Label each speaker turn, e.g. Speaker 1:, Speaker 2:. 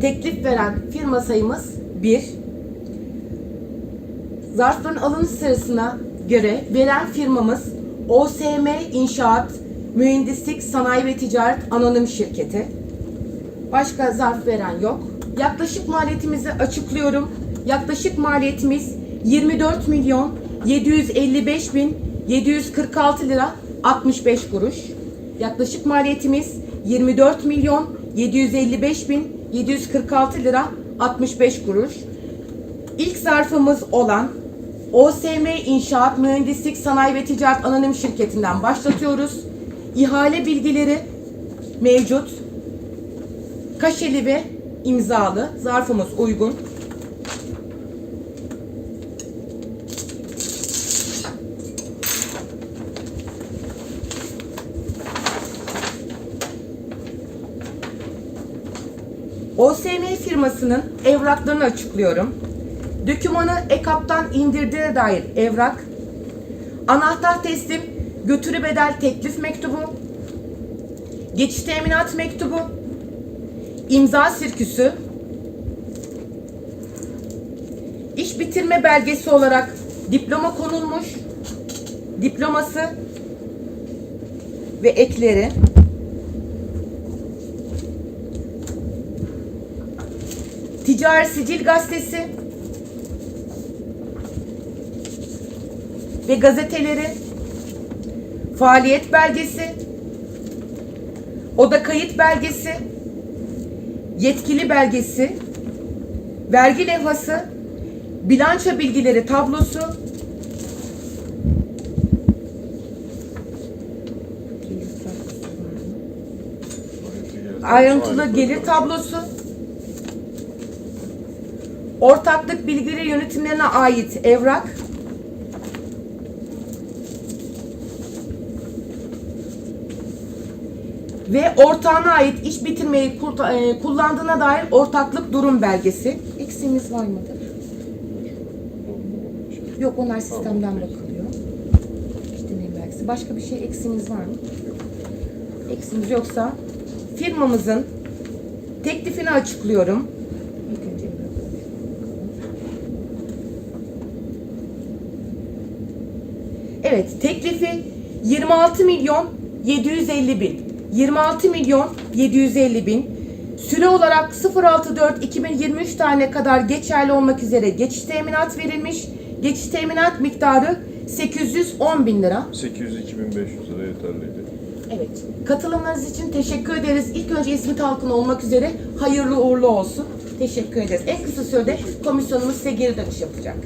Speaker 1: Teklif veren firma sayımız 1. Zarfların alınış sırasına göre veren firmamız OSM İnşaat Mühendislik Sanayi ve Ticaret Anonim Şirketi. Başka zarf veren yok. Yaklaşık maliyetimizi açıklıyorum. Yaklaşık maliyetimiz 24 milyon 755 bin 746 lira 65 kuruş. Yaklaşık maliyetimiz 24 milyon 755 bin 746 lira 65 kuruş. İlk zarfımız olan OSM İnşaat Mühendislik Sanayi ve Ticaret Anonim Şirketi'nden başlatıyoruz. İhale bilgileri mevcut. Kaşeli ve imzalı. Zarfımız uygun. OSM firmasının evraklarını açıklıyorum. Dökümanı EKAP'tan indirdiğine dair evrak, anahtar teslim, götürü bedel teklif mektubu, geçiş teminat mektubu, imza sirküsü, iş bitirme belgesi olarak diploma konulmuş, diploması ve ekleri, Ticari Sicil Gazetesi ve gazeteleri, faaliyet belgesi, oda kayıt belgesi, yetkili belgesi, vergi levhası, bilanço bilgileri tablosu, ayrıntılı gelir tablosu, ortaklık bilgileri yönetimlerine ait evrak, ve ortağına ait iş bitirmeyi e, kullandığına dair ortaklık durum belgesi. Eksiğimiz var mıdır? Yok onlar sistemden bakılıyor. İşte ne belgesi. Başka bir şey eksiğimiz var mı? Eksiğimiz yoksa firmamızın teklifini açıklıyorum. İlk önce bir bakalım. Evet, teklifi 26 milyon 750 bin. 26 milyon 750 bin. Süre olarak 064-2023 tane kadar geçerli olmak üzere geçiş teminat verilmiş. Geçiş teminat miktarı 810 bin lira.
Speaker 2: 800 2500 lira yeterliydi.
Speaker 1: Evet. Katılımlarınız için teşekkür ederiz. İlk önce İsmit halkına olmak üzere hayırlı uğurlu olsun. Teşekkür ederiz. En kısa sürede komisyonumuz size geri dönüş yapacak.